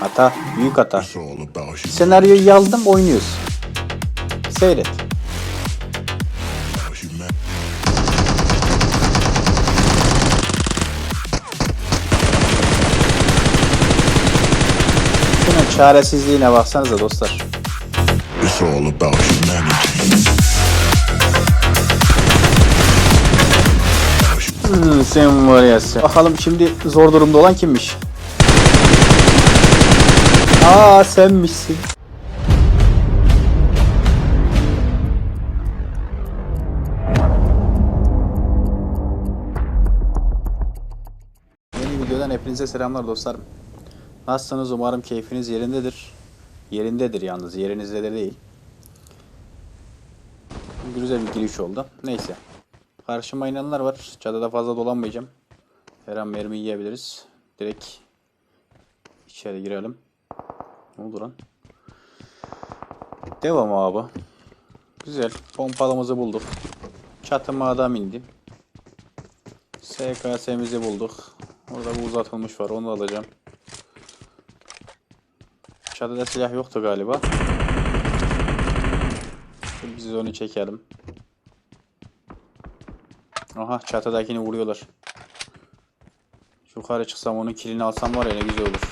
Hata. Büyük hata. Senaryoyu yazdım oynuyoruz. Seyret. Şunun çaresizliğine baksanıza dostlar. It's all about humanity. Hmm, sen var ya sen. Bakalım şimdi zor durumda olan kimmiş? Aa senmişsin. Yeni videodan hepinize selamlar dostlarım. Nasılsınız? Umarım keyfiniz yerindedir. Yerindedir yalnız, yerinizde de değil. Güzel bir giriş oldu. Neyse. Karşıma inanlar var. Çadıda fazla dolanmayacağım. Her an mermi yiyebiliriz. Direkt içeri girelim. Ne lan? Devam abi. Güzel. Pompalımızı bulduk. Çatıma adam indi. SKS'mizi bulduk. Orada bu uzatılmış var. Onu alacağım. Çatıda silah yoktu galiba. Biz onu çekelim. Aha çatıdakini vuruyorlar. Yukarı çıksam onun kilini alsam var ya ne güzel olur.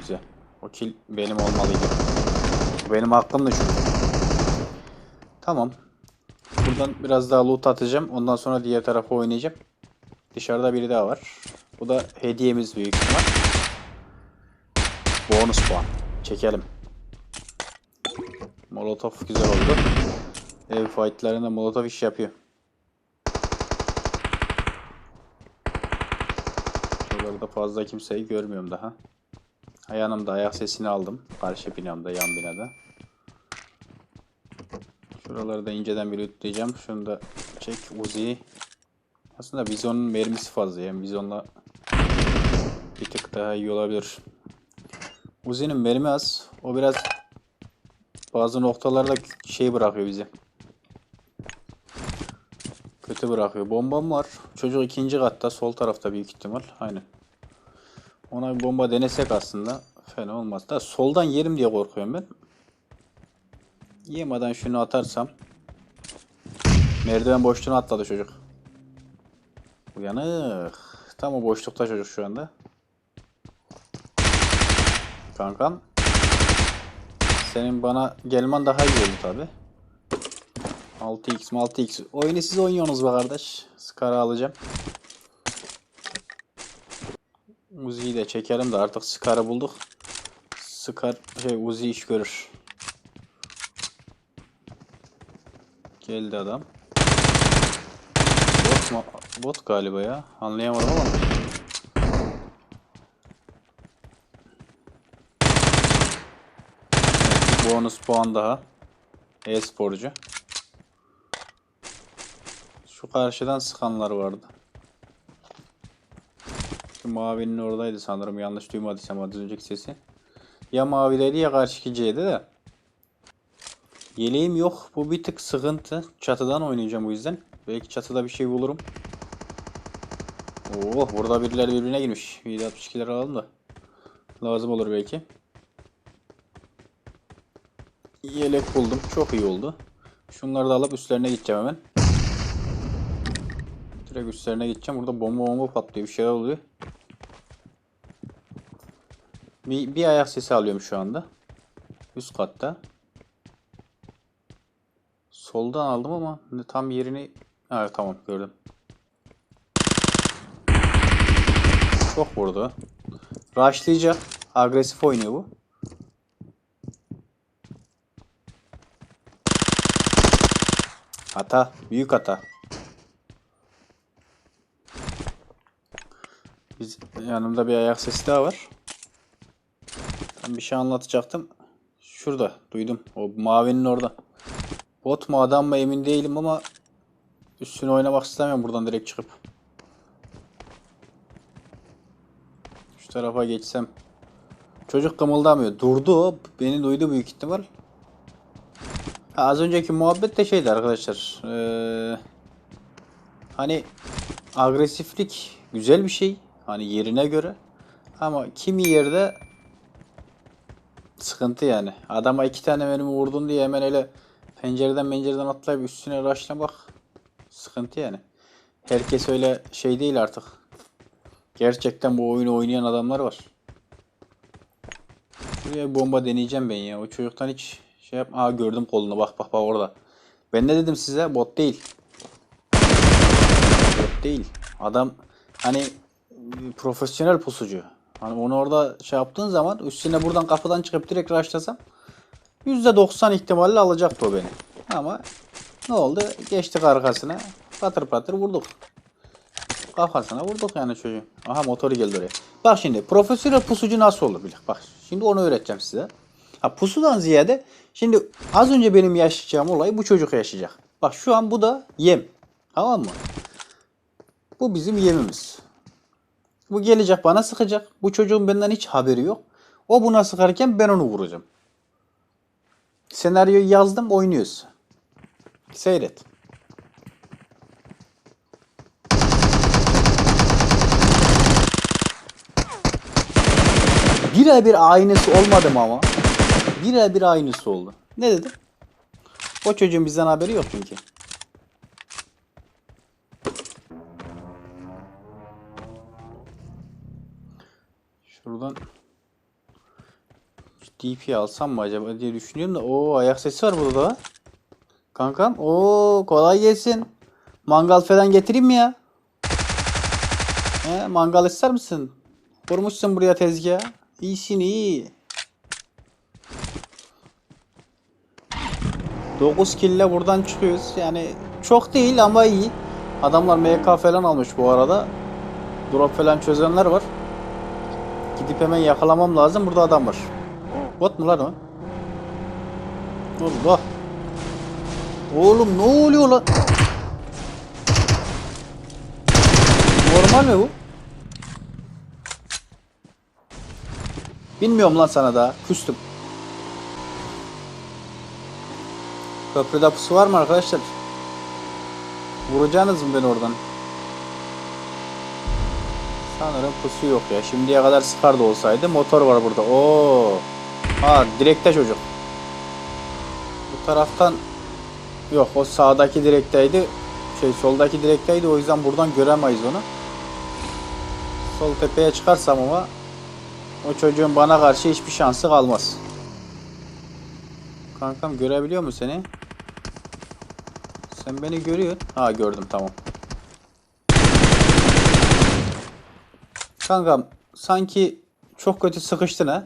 Güzel. O kil benim olmalıydı. Benim aklımda çünkü. Tamam. Buradan biraz daha loot atacağım. Ondan sonra diğer tarafa oynayacağım. Dışarıda biri daha var. Bu da hediyemiz büyük ihtimal. Bonus puan. Çekelim. Molotov güzel oldu. Ev fightlarında molotov iş yapıyor. Şuralarda fazla kimseyi görmüyorum daha. Yanımda ayak sesini aldım. Karşı binamda, yan binada. Şuraları da inceden bir lootlayacağım. Şunu da çek Uzi'yi. Aslında Bizon'un mermisi fazla. Yani Bizon'la bir tık daha iyi olabilir. Uzi'nin mermi az. O biraz bazı noktalarda şey bırakıyor bize. Kötü bırakıyor. Bombam var. Çocuk ikinci katta sol tarafta büyük ihtimal. Aynen. Ona bir bomba denesek aslında fena olmaz. Da soldan yerim diye korkuyorum ben. Yemeden şunu atarsam. Merdiven boşluğuna atladı çocuk. Uyanık. Tam o boşlukta çocuk şu anda. Kankam. Senin bana gelmen daha iyi oldu tabi. 6x 6x. Oyunu siz oynuyorsunuz be kardeş. Scar'ı alacağım. Uzi'yi de çekelim de artık Scar'ı bulduk. Scar şey Uzi iş görür. Geldi adam. Bot mu? Bot galiba ya. Anlayamadım ama. Bonus puan daha. E-sporcu. Şu karşıdan sıkanlar vardı. Mavinin oradaydı sanırım yanlış duymadıysam az önceki sesi. Ya mavideydi ya karşıki C'de de. Yeleğim yok. Bu bir tık sıkıntı. Çatıdan oynayacağım bu yüzden. Belki çatıda bir şey bulurum. Oo, burada birileri birbirine girmiş. 762'ler alalım da. Lazım olur belki. Yelek buldum. Çok iyi oldu. Şunları da alıp üstlerine gideceğim hemen. Direkt üstlerine gideceğim. Burada bomba bomba patlıyor. Bir şeyler oluyor. Bir, bir ayak sesi alıyorum şu anda. Üst katta. Soldan aldım ama tam yerini... Ha tamam gördüm. Çok vurdu. Rushlayacak. Agresif oynuyor bu. Hata. Büyük hata. Biz, yanımda bir ayak sesi daha var. Ben bir şey anlatacaktım. Şurada duydum. O mavinin orada. Bot mu adam mı emin değilim ama üstüne oynamak istemiyorum buradan direkt çıkıp. Şu tarafa geçsem. Çocuk kımıldamıyor. Durdu. Beni duydu büyük ihtimal. Ha, az önceki muhabbet de şeydi arkadaşlar. Ee, hani agresiflik güzel bir şey. Hani yerine göre. Ama kimi yerde sıkıntı yani. Adama iki tane mermi vurdun diye hemen öyle pencereden pencereden atlayıp üstüne rushlamak sıkıntı yani. Herkes öyle şey değil artık. Gerçekten bu oyunu oynayan adamlar var. Şuraya bomba deneyeceğim ben ya. O çocuktan hiç şey yap. Aa gördüm kolunu. Bak bak bak orada. Ben ne dedim size? Bot değil. Bot değil. Adam hani profesyonel pusucu. Hani onu orada şey yaptığın zaman üstüne buradan kapıdan çıkıp direkt rushlasam %90 ihtimalle alacaktı o beni. Ama ne oldu? Geçtik arkasına. Patır patır vurduk. Kafasına vurduk yani çocuğu. Aha motoru geldi oraya. Bak şimdi profesyonel pusucu nasıl olur bilir. Bak şimdi onu öğreteceğim size. Ha pusudan ziyade şimdi az önce benim yaşayacağım olayı bu çocuk yaşayacak. Bak şu an bu da yem. Tamam mı? Bu bizim yemimiz. Bu gelecek bana sıkacak. Bu çocuğun benden hiç haberi yok. O buna sıkarken ben onu vuracağım. Senaryoyu yazdım oynuyoruz. Seyret. Birebir aynısı olmadı mı ama? Birebir aynısı oldu. Ne dedim? O çocuğun bizden haberi yok çünkü. Şuradan şu DP alsam mı acaba diye düşünüyorum da o ayak sesi var burada da. Kankam o kolay gelsin. Mangal falan getireyim mi ya? He, mangal ister misin? Kurmuşsun buraya tezgah. İyisin iyi. 9 kille buradan çıkıyoruz. Yani çok değil ama iyi. Adamlar MK falan almış bu arada. Drop falan çözenler var. Gidip hemen yakalamam lazım. Burada adam var. Bot mu lan o? Allah. Oğlum ne oluyor lan? Normal mi bu? Bilmiyorum lan sana daha. Küstüm. Köprüde pusu var mı arkadaşlar? Vuracaksınız mı beni oradan? Sanırım pusu yok ya. Şimdiye kadar Scar da olsaydı motor var burada. Oo. Ha direkte çocuk. Bu taraftan yok o sağdaki direkteydi. Şey soldaki direkteydi o yüzden buradan göremeyiz onu. Sol tepeye çıkarsam ama o çocuğun bana karşı hiçbir şansı kalmaz. Kankam görebiliyor mu seni? Sen beni görüyorsun. Ha gördüm tamam. Kankam sanki çok kötü sıkıştın ha.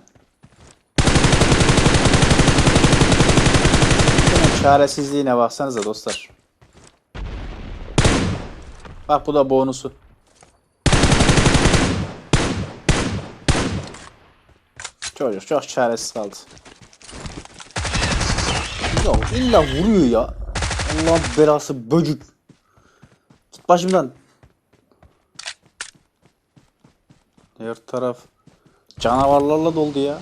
Çaresizliğine baksanıza dostlar. Bak bu da bonusu. Çocuk çok çaresiz kaldı. Ya illa vuruyor ya. Allah belası böcük. Git başımdan. Her taraf canavarlarla doldu ya.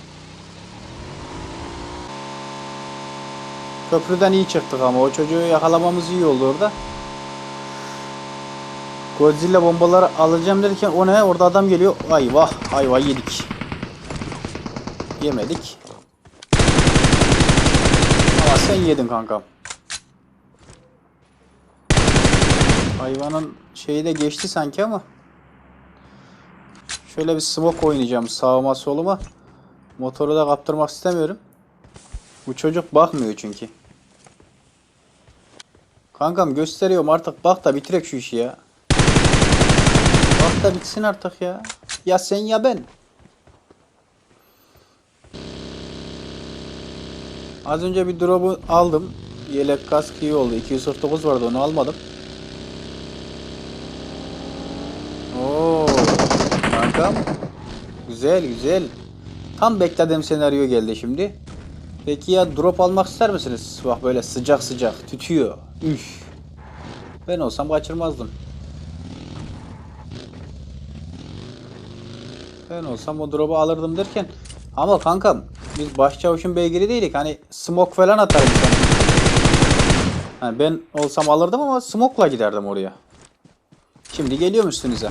Köprüden iyi çıktık ama o çocuğu yakalamamız iyi oldu orada. Godzilla bombaları alacağım derken o ne? Orada adam geliyor. Ay vah, ay vah yedik. Yemedik. Ama sen yedin kankam. Hayvanın şeyi de geçti sanki ama. Şöyle bir smoke oynayacağım sağıma soluma. Motoru da kaptırmak istemiyorum. Bu çocuk bakmıyor çünkü. Kankam gösteriyorum artık bak da bitirek şu işi ya. Bak da bitsin artık ya. Ya sen ya ben. Az önce bir drop'u aldım. Yelek kask iyi oldu. 249 vardı onu almadım. Oo, kankam. Güzel güzel. Tam beklediğim senaryo geldi şimdi. Peki ya drop almak ister misiniz? Bak böyle sıcak sıcak tütüyor. Üf. Ben olsam kaçırmazdım. Ben olsam o drop'u alırdım derken ama kankam biz başçavuşun beygiri değilik. Hani smoke falan atarım. Yani ben olsam alırdım ama smoke'la giderdim oraya. Şimdi geliyorum üstünüze.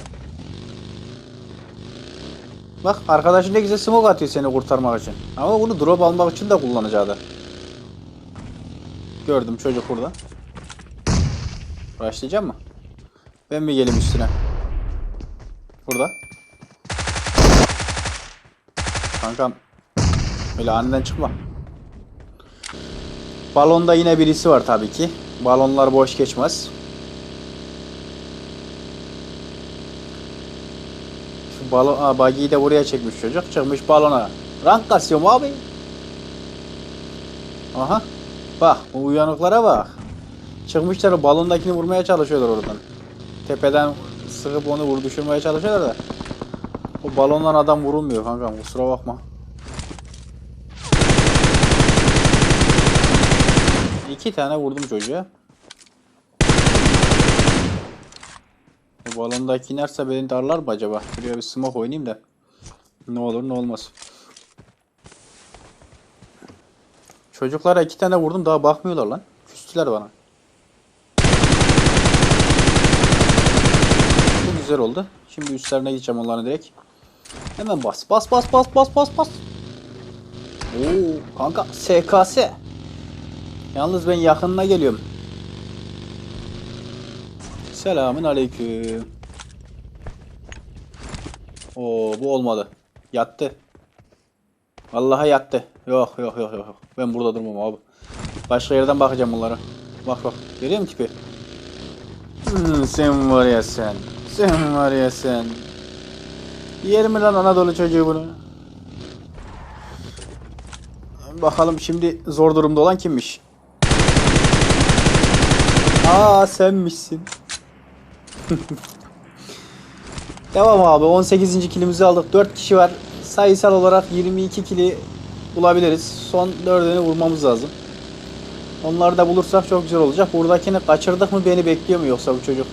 Bak arkadaşın ne güzel smoke atıyor seni kurtarmak için. Ama bunu drop almak için de kullanacaktı. Gördüm çocuk burada. Başlayacak mı? Ben mi geleyim üstüne? Burada. Kankam. Öyle aniden çıkma. Balonda yine birisi var tabii ki. Balonlar boş geçmez. Şu balon, buggy'yi de buraya çekmiş çocuk. Çıkmış balona. Rank kasıyorum abi. Aha. Bak bu uyanıklara bak. Çıkmışlar balondakini vurmaya çalışıyorlar oradan. Tepeden sıkıp onu vur düşürmeye çalışıyorlar da. O balondan adam vurulmuyor kankam kusura bakma. İki tane vurdum çocuğa. Bu balondaki inerse beni darlar mı acaba? Şuraya bir smoke oynayayım da. Ne olur ne olmaz. Çocuklara iki tane vurdum daha bakmıyorlar lan. Küstüler bana. Bu güzel oldu. Şimdi üstlerine gideceğim onların direkt. Hemen bas. Bas bas bas bas bas bas. Oo kanka SKS. Yalnız ben yakınına geliyorum. Selamün aleyküm. Oo bu olmadı. Yattı. Vallahi yattı. Yok yok yok yok. Ben burada durmam abi. Başka yerden bakacağım bunlara. Bak bak. Görüyor musun tipi? Hmm, sen var ya sen. Sen var ya sen. Yer mi lan Anadolu çocuğu bunu? Bakalım şimdi zor durumda olan kimmiş? Aa senmişsin. Devam abi 18. kilimizi aldık. 4 kişi var. Sayısal olarak 22 kili bulabiliriz. Son 4'ünü vurmamız lazım. Onları da bulursak çok güzel olacak. Buradakini kaçırdık mı beni bekliyor mu yoksa bu çocuk?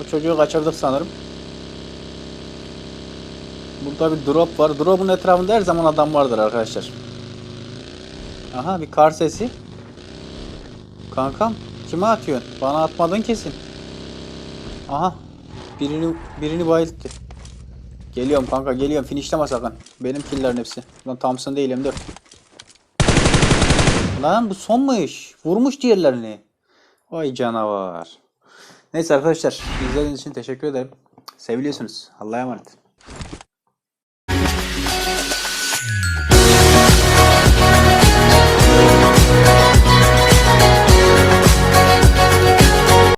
O çocuğu kaçırdık sanırım. Burada bir drop var. Drop'un etrafında her zaman adam vardır arkadaşlar. Aha bir kar sesi. Kankam kime atıyorsun? Bana atmadın kesin. Aha birini birini bayılttı. Geliyorum kanka geliyorum finishleme sakın. Benim killerin hepsi. Lan Thompson değil M4. Lan bu sonmuş. Vurmuş diğerlerini. Vay canavar. Neyse arkadaşlar izlediğiniz için teşekkür ederim. Seviliyorsunuz. Allah'a emanet.